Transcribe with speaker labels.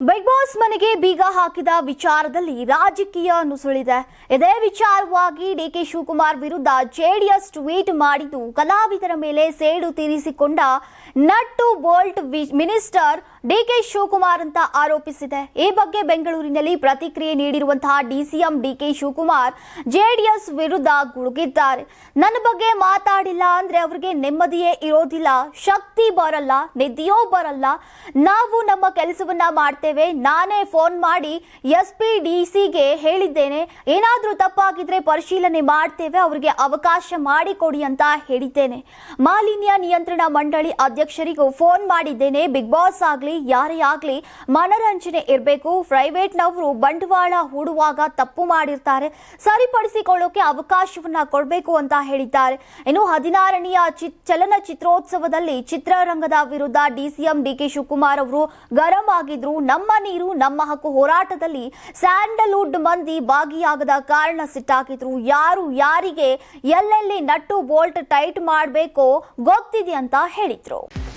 Speaker 1: Big boss ಮನೆಗೆ ಬೀಗ ಹಾಕಿದ ವಿಚಾರದಲ್ಲಿ ರಾಜಕೀಯ ನುಸುಳಿದೆ. ಇದೇ ವಿಚಾರವಾಗಿ ಡಿ ಕೆ ಶಿವಕುಮಾರ್ ವಿರುದ್ಧ ಜೆಡಿಎಸ್ ಟ್ವೀಟ್ ಮಾಡಿದ್ದು, ಕಲಾವಿದರ ಮೇಲೆ ಸೇಡು ತೀರಿಸಿಕೊಂಡ ನಟ್ಟು ಬೋಲ್ಟ್ ವಿ- ಮಿನಿಸ್ಟರ್ ಡಿಕೆ ಶಿವಕುಮಾರ್ ಅಂತ ಆರೋಪಿಸಿದೆ. ಈ ಬಗ್ಗೆ ಬೆಂಗಳೂರಿನಲ್ಲಿ ಪ್ರತಿಕ್ರಿಯೆ ನೀಡಿರುವಂತಹ ಡಿಸಿಎಂ ಡಿಕೆ ಶಿವಕುಮಾರ್ ಜೆಡಿಎಸ್ ವಿರುದ್ಧ ಗುಡುಗಿದ್ದಾರೆ. ನನ್ನ ಬಗ್ಗೆ ಮಾತಾಡಿಲ್ಲ ಅಂದ್ರೆ ಅವರಿಗೆ ನೆಮ್ಮದಿಯೇ ಇರೋದಿಲ್ಲ, ಶಕ್ತಿ ಬರಲ್ಲ ನಿದ್ದೆಯೋ ಬರಲ್ಲ. ನಾವು ನಮ್ಮ ಕೆಲಸವನ್ನ ಮಾಡ್ತೇವೆ. ನಾನೇ ಫೋನ್ ಮಾಡಿ ಎಸ್ ಪಿ ಡಿ ಸಿಗೆ ಹೇಳಿದ್ದೇನೆ. ಏನಾದರೂ ತಪ್ಪಾಗಿದ್ರೆ ಪರಿಶೀಲನೆ ಮಾಡ್ತೇವೆ, ಅವರಿಗೆ ಅವಕಾಶ ಮಾಡಿಕೊಡಿ ಅಂತ ಹೇಳಿದ್ದೇನೆ. ಮಾಲಿನ್ಯ ನಿಯಂತ್ರಣ ಮಂಡಳಿ ಅಧ್ಯಕ್ಷರಿಗೂ ಫೋನ್ ಮಾಡಿದ್ದೇನೆ. ಬಿಗ್ ಬಾಸ್ ಆಗಲಿ, ಯಾರೇ ಆಗಲಿ ಮನರಂಜನೆ ಇರಬೇಕು. ಪ್ರೈವೇಟ್ನವರು ಬಂಡವಾಳ ಹೂಡುವಾಗ ತಪ್ಪು ಮಾಡಿರ್ತಾರೆ. ಸರಿಪಡಿಸಿಕೊಳ್ಳೋಕೆ ಅವಕಾಶವನ್ನ ಕೊಡಬೇಕು ಅಂತ ಹೇಳಿದ್ದಾರೆ. ಇನ್ನು ಹದಿನಾರನೆಯ ಚಿ- ಚಲನಚಿತ್ರೋತ್ಸವದಲ್ಲಿ ಚಿತ್ರರಂಗದ ವಿರುದ್ಧ ಡಿಸಿಎಂ ಡಿಕೆ ಶಿವಕುಮಾರ್ ಅವರು ಗರಂ ಆಗಿದ್ರು. ನಮ್ಮ ನೀರು, ನಮ್ಮ ಹಕ್ಕು ಹೋರಾಟದಲ್ಲಿ ಸ್ಯಾಂಡಲ್ವುಡ್ ಮಂದಿ ಭಾಗಿಯಾಗದ ಕಾರಣ ಸಿಟ್ಟಾಕಿದ್ರು. ಯಾರು ಯಾರಿಗೆ ಎಲ್ಲೆಲ್ಲಿ ನಟ್ಟು ಬೋಲ್ಟ್ ಟೈಟ್ ಮಾಡಬೇಕೋ ಗೊತ್ತಿದೆ ಅಂತ ಹೇಳಿದ್ರು.